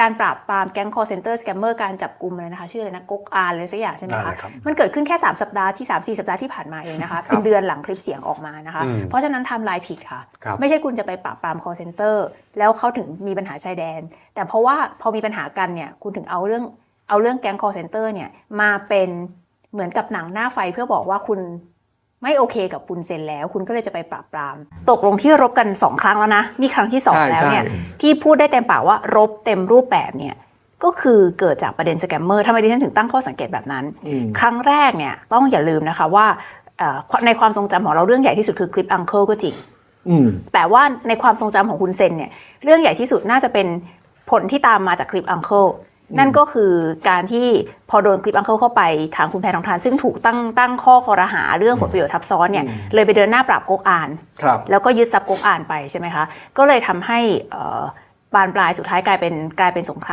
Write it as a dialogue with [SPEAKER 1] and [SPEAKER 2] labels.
[SPEAKER 1] การปราบปรามแก๊ง call center scammer การจับกลุ่มเลยนะคะ ชื่ออะไรนะก๊กอาร์อะไรสักอย่างใช่ไหม
[SPEAKER 2] นั่นแห
[SPEAKER 1] คะ
[SPEAKER 2] ละครับ
[SPEAKER 1] มันเกิดขึ้นแค่ 3 สัปดาห์ที่ 3 4 สัปดาห์ที่ผ่านมาเองนะคะ
[SPEAKER 2] ครับ
[SPEAKER 1] เป็นเดือนหลังคลิปเสียงออกมานะคะ
[SPEAKER 2] อืม
[SPEAKER 1] เพราะฉะนั้นไทำลายผิดค่ะ
[SPEAKER 2] ครับ
[SPEAKER 1] ไม่ใช่คุณจะไปปราบปราม call center แล้วเขาถึงมีปัญหาชายแดน แต่เพราะว่าพอมีปัญหากันเนี่ยคุณถึงเอาเรื่องเอาเรื่องแก๊ง call center เนี่ยมาเป็นเหมือนกับหนังหน้าไฟเพื่อบอกว่าคุณ ไม่โอเคกับคุณเซ็นแล้ว คุณก็เลยจะไปปราบปราม ตกลงที่รบกันสองครั้งแล้วนะนี่ครั้งที่สอง
[SPEAKER 3] ใช่
[SPEAKER 1] แล้วเนี่ย
[SPEAKER 3] ใช่
[SPEAKER 1] ที่พูดได้เต็มปากว่ารบเต็มรูปแบบเนี่ยก็คือเกิดจากประเด็นสแกมเมอร์ทำไมดิฉันถึงตั้งข้อสังเกตแบบนั้น
[SPEAKER 3] อืม
[SPEAKER 1] ครั้งแรกเนี่ยต้องอย่าลืมนะคะว่าเอ่อในความทรงจำของเราเรื่องใหญ่ที่สุดคือคลิปอังเคิลก็จริง
[SPEAKER 3] อืม
[SPEAKER 1] แต่ว่าในความทรงจำของคุณเซนเนี่ยเรื่องใหญ่ที่สุดน่าจะเป็นผลที่ตามมาจากคลิปอังเคิล นั่นก็คือการที่พอโดนคลิปอังเคิลเข้าไปทางคุณแพทองทาน ซึ่งถูกตั้งตั้งข้อคอรหาเรื่องผลประโยชน์ทับซ้อนเนี่ย
[SPEAKER 3] อืม
[SPEAKER 1] เลยไปเดินหน้าปราบก๊กอาน
[SPEAKER 3] ครับ
[SPEAKER 1] แล้วก็ยึดทรัพย์ก๊กอานไปใช่ไหมคะ ก็เลยทำให้เอ่อบานปลายสุดท้ายกลายเป็นกลายเป็นสงคราม